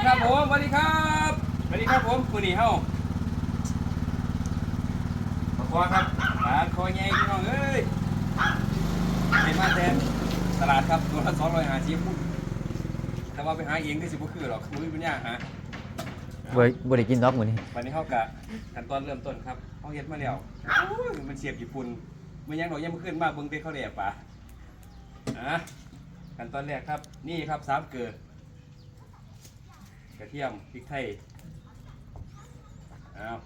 ดีครับผมสวัสดีครับสวัสดีครับผมคุณนี่เฮาปลาคอครับปลาคอใหญ่พี่น้องเอ้ยเห็นมาแทนตลาดครับตัวละสองร้อยห้าสิบแต่ว่าไปหาเองได้สิบ่คือหรอกมือเป็นยากฮะบ่บ่ได้กินดอกมื้อนี้วันนี้เฮากะขั้นตอนเริ่มต้นครับเฮาเฮ็ดมาแล้วโอ้ยมันเสียบญี่ปุ่นมันยังดอกยังบ่ขึ้นมาเบิ่งเตเขาแหลกปลาอะขั้นตอนแรกครับนี่ครับสามเกลือ กระเทียมพริกไทยอ้าว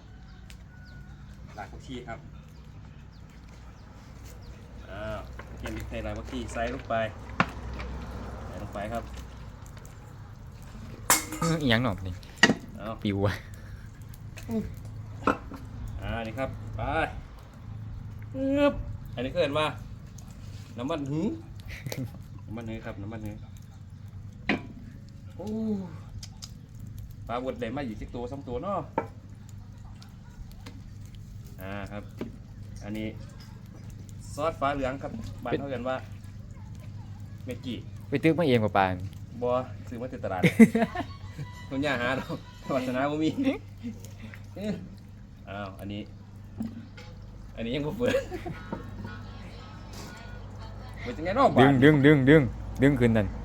รากผักชีครับอ้าวกระเทียมพริกไทยรากผักชีใส่ลงไปใส่ลงไปครับอื้ออีหยังหนอกนี่อ้าวปิวอะอ่านี่ครับไปปึ๊บอันนี้ก็เห็นว่าน้ำมันหือน้ำมันหือครับ น้ำมันหือโอ้ ปลาบดได้มาอยู่ที่ตัวสองตัวเนาะอ่าครับ อันนี้ซอสฟ้าเหลืองครับบ้านเขาเรียนว่าเมกกี้ไปตึกมาเองบ่ปานบัวซื้อมาจากตลาดคุณย่าหาเราวัฒนาบ่มีเอ้ยอ้าวอันนี้ อันนี้ยังบ่เปิดเปิดจังไงเนาะดึบ้างนดึงดึงดึงดึงขึ้นนั่นโอ้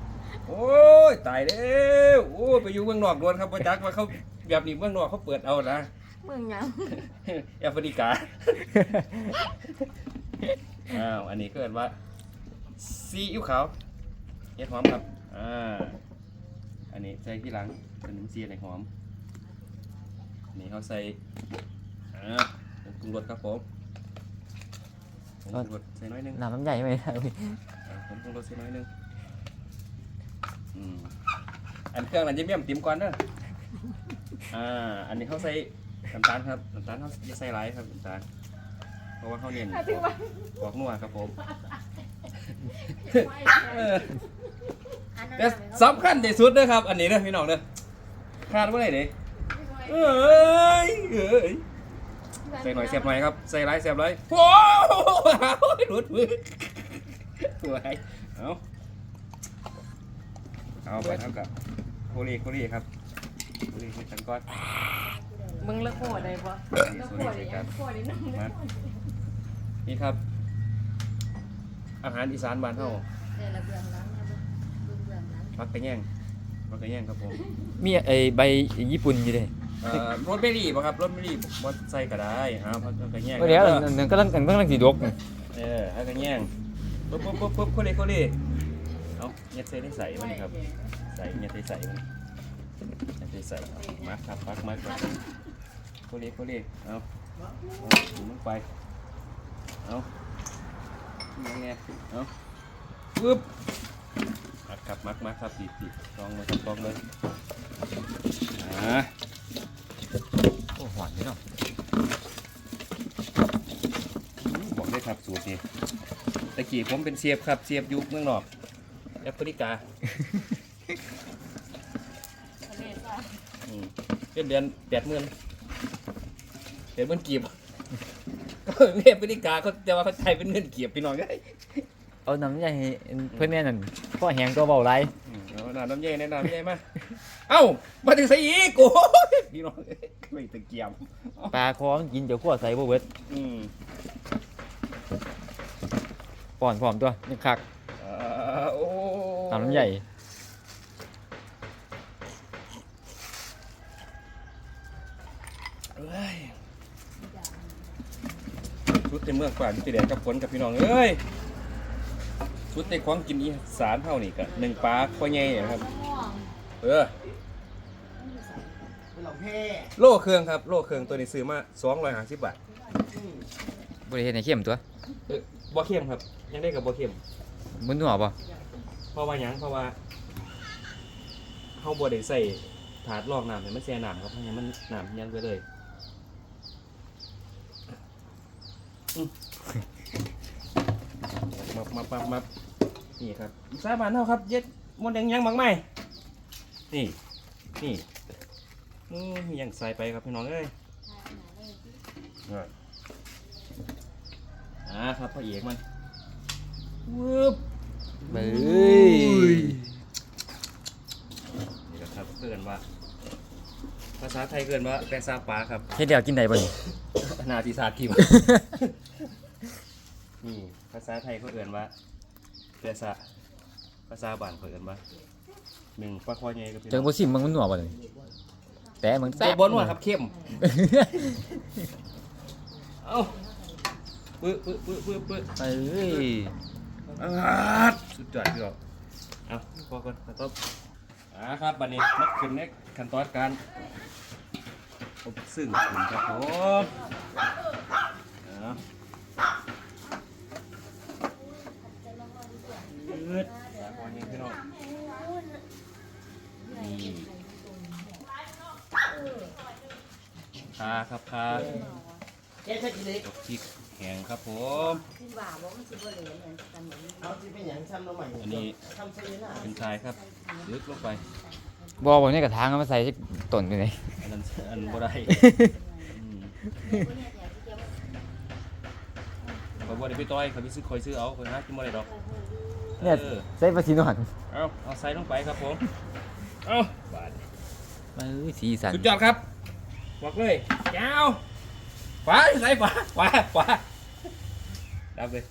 ยตายแล้วโอ้ยไปอยู่เมืองนอกด่วนครับบ่จักว่าเขาแบบนี้เมืองนอกเขาเปิดเอานะเมืองหยังแอฟริกาอ้าวอันนี้ก็เรียกว่าซีอิ๊วขาวเห็ดหอมครับอ่าอันนี้ใส่ที่หลังเป็นน้ำซีในหอมอันนี้เขาใส่อ่าผงปรุงรสครับผมผงปรุงรสใส่น้อยหนึงน้ำมันใหญ่ไหมอ่าผมปรุงรสใส่น้อยหนึง อืมอันเครื่องนั้นจะเมี่ยมติ๋มก่อนเด้ออ่า อันนี้เขาใส่น้ำตาลครับน้ำตาลเขาจะใส่หลายครับน้ำตาลเพราะว่าเขาเน้นอะถึงว่าบอกนัวครับผมอันนั้นแต่น่ะสำคัญที่สุดเด้อครับ อันนี้เด้อพี่น้องเด้อขาดว่าไหนเด้เอ้ยเอ้ยใส่หน่อยเสียบหน่อยครับใส่ไรเสียบไรโอ้ยหลุดมือสวยเอา เอาไปเท่ากับโคลีโคลีครับโคลีให้กันก่อนมึงเลิกโหดได้ปะนี่เลิกโคโหลีดใส่อีกกัอันนโหดอีกนึงมานี่ครับ อาหารอีสานบ้านเฮาเดี๋ยวระเบียงล้างนะเบื้องเบื้องล้างมักกระแยงมักกระแยงครับผม มีไอ้ใบญี่ปุ่นอยู่เด้เอ่อรถไม่รีบครับรถไม่รีบบ่ใส่ก็ได้ครับพักกันแย่งบ่เดี๋ยวอันนั้นกำลังอันกำลังสิดกนี่เออพักกันแย่งปุ๊บปุ๊บปุ๊บปุ๊บคนเลยคนเลย เอาเน็ตใส่ได้ใส่มันครับ ใส่เน็ตใส่ใส่มันเน็ตใส่ใส่มาครับพักมาครับคนเลยคนเลยเอาเอาถุงมันไปเอายังไงเอาปุ๊บมัดครับมัดมัดครับตีตีลองเลยครับลองเลยอ่าโอ้หวานนี่เนาะบอกได้ครับสูตรนี้ตะกี้ผมเป็นเสียบครับเสียบยุคเมืองนอก แอฟริกาทะเลทรายอืมเป็นเดือนแปดหมื่นเดือนเงินกีบก็แอฟริกาเขาแต่ว่าเขาใช้เป็นเงินกีบพี่น้องไงเอาน้ำใหญ่ให้เพิ่นแน่นั่นพ่อแหงก็เว้าหลายอืมเอาน้ำน้ำเย็นน้ำน้ำเย็นมาเอ้ามาถึงใส่อีกโอ้ยพี่น้องเอ้ยไม่ตะเกียบปลาคอมันกินเดี๋ยวขั่วใส่บ่เบิดอืม ป้อนพร้อมตัวนี่คักเอ่อโอ้ น้ำใหญ่ เอ้ยชุดในเมืองกว่าที่แดดกับฝนกับพี่น้องเอ้ยชุดในของกินอีสานเท่านี่กะหนึ่งปลาข้อใหญ่นะครับ เออ เป็นหลงเพ่โลเครื่องครับ โลเครื่องตัวนี้ซื้อมาสองร้อยห้าสิบบาทบ่ได้เฮ็ดให้เข้มตัวเออบ่เข้มครับ ยังได้กับบ่เข้มมันนัวบ่ เพราะว่าหยังเพราะว่าเฮาบ่ได้ใส่ถาดรองน้ำให้มันแช่น้ำครับให้มันน้ำยันไปเลยอืมามามามานี่ครับสาบานเฮาครับ เย็ดมดแดงยังบักไหมนี่ นี่อืมยังใส่ไปครับพี่น้องเอ้ยอ่าครับพระเอกมันวืบ เบ้ยนี่แหละครับเกินว่า ภาษาไทยเกินว่าแปซาปลาครับ เฮ็ดเดียวกินได้บ่นี่ นาทีศาสตร์ทีมนี่ภาษาไทยเขาเอินว่าแปซาภาษาบ้านเขาเอินว่าหนึ่งปลาคอใหญ่กับพี่จังบ่ซิมมันมันหนัวบ่นี่แต่มึงแซ่บ บนว่ะครับเข้ม เอ้าปึ๊บปึ๊บปึ๊บปึ๊บปึ๊บเอ้ย อาดสุดยอดพี่บอกเอาพอก่อนขอตบอ่าครับบัดนี้มาขึ้นในขั้นตอนการอบซึ่งขึ้นครับผมเอายืดสาควันนี้พี่น้องนี่คาครับคาดอกพริก แห้งครับผม ขึ้นว่าบ่มันสิบ่เหลือเหมือนกันเหมือนเอาที่เป็นอย่างซ้ำน้ำใหม่อันนี้ทำเส้นหน้าเป็นชายครับลึกลงไปบ่บ่ในกระถางเอามาใส่ที่ต้นอยู่ไหนอันนั้นอันบ่ได้อืมเขาบ่ได้ไปต่อยเขาไปซื้อคอยซื้อเอาคนหากินบ่ได้ดอกเนี่ยออใส่ภาษีนวลเอาเอาใส่ลงไปครับผม เอาบาดเอ้ยสีสัน สุดยอดครับบอกเลยยาวขวาใส่ขวาขวาขวา ดับเลย